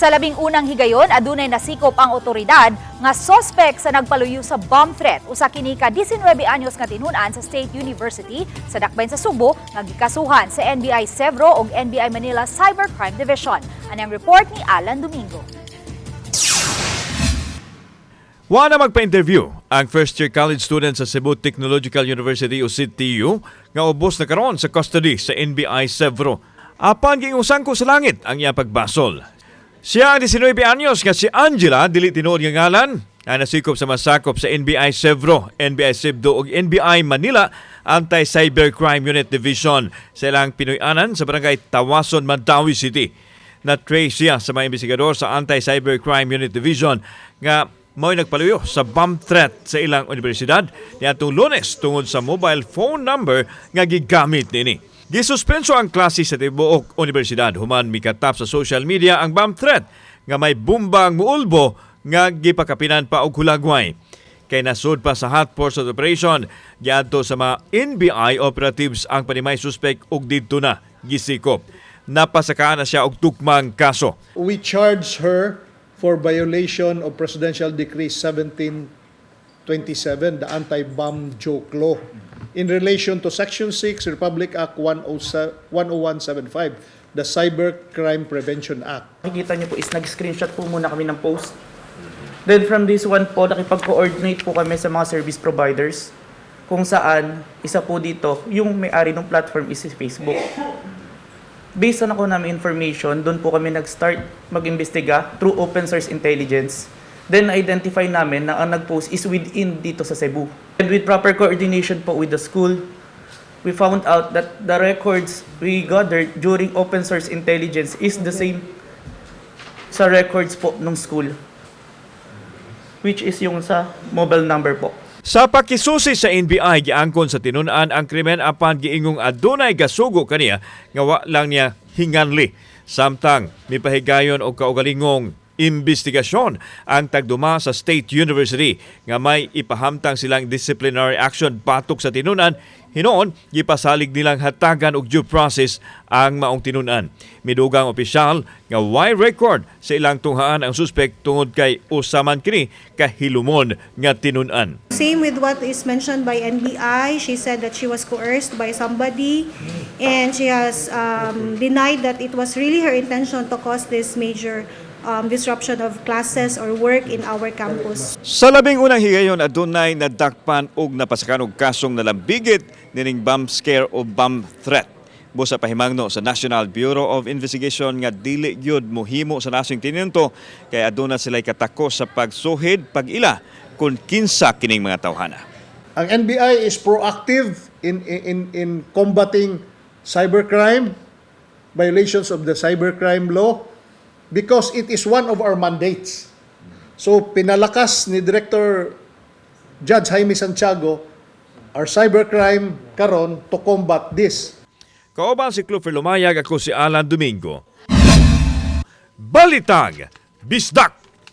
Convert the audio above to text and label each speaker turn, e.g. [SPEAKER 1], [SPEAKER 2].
[SPEAKER 1] Sa labing unang higayon, adunay nasikop ang otoridad nga sospek sa nagpaluyo sa bomb threat usa kini ka 19 anyos nga tinunan sa State University sa Dakbayn sa Subo nga gikasuhan sa NBI Sevro ug NBI Manila Cybercrime Division. Anang report ni Alan Domingo.
[SPEAKER 2] Wala magpa-interview ang first-year college student sa Cebu Technological University o CTU nga ubos na karon sa custody sa NBI Sevro. Apan giingusang ko sa langit ang iyang pagbasol. Siya ang 19 anyos nga si Angela dili tinuod nga ngalan. Ang nasikop sa masakop sa NBI Sevro, NBI Sibdo ug NBI Manila Anti-Cybercrime Unit Division. Sa ilang Pinoy-anan sa barangay Tawason, Mandawi City. Na-trace siya sa mga investigador sa Anti-Cybercrime Unit Division nga mao'y nagpaluyo sa bomb threat sa ilang universidad niadtong Lunes tungod sa mobile phone number nga gigamit nini. Gisuspenso ang klase sa tibuok universidad human mikatap sa social media ang bomb threat nga may bumbang muulbo nga gipakapinan pa og hulagway kay nasud pa sa hot pursuit operation giadto sa mga NBI operatives ang panimay suspect og didto na gisikop. Napasakaan na siya og tukmang kaso.
[SPEAKER 3] we charge her for violation of Presidential Decree 1727, the anti-bomb joke law, in relation to Section 6, Republic Act 107 10175, the Cybercrime Prevention Act.
[SPEAKER 4] Nakikita niyo po is nag-screenshot po muna kami ng post. Then from this one po, nakipag-coordinate po kami sa mga service providers kung saan isa po dito, yung may-ari ng platform is Facebook. Based on ako namin information, doon po kami nag-start mag-imbestiga through open source intelligence. Then identify namin na ang nag-post is within dito sa Cebu. And with proper coordination po with the school, we found out that the records we gathered during open source intelligence is the same sa records po ng school. Which is yung sa mobile number po.
[SPEAKER 2] Sa pakisusi sa NBI giangkon sa tinunan ang krimen apan giingong adunay gasugo kaniya nga wa lang niya hinganli. Samtang mipahigayon og kaugalingong investigasyon ang tagduma sa State University nga may ipahamtang silang disciplinary action batok sa tinunan Hinoon, gipasalig nilang hatagan og due process ang maong tinunan. Midugang opisyal nga why record sa ilang tunghaan ang suspect tungod kay usaman kini kahilumon nga tinunan.
[SPEAKER 5] Same with what is mentioned by NBI. She said that she was coerced by somebody and she has um, denied that it was really her intention to cause this major um, disruption of classes or work in our campus.
[SPEAKER 2] Sa labing unang higayon adunay nadakpan og napasakan og kasong nalambigit nining bomb scare o bomb threat. Busa pahimangno sa National Bureau of Investigation nga dili gyud mohimo sa nasing tininto kay aduna sila'y katakos sa pagsuhid pag-ila kung kinsa kining mga tawhana.
[SPEAKER 3] Ang NBI is proactive in in in combating cybercrime, violations of the cybercrime law because it is one of our mandates. So pinalakas ni Director Judge Jaime Santiago our cybercrime karon to combat this.
[SPEAKER 2] Kauban si Clufer Lumayag ako si Alan Domingo. Balitag, Bisdak!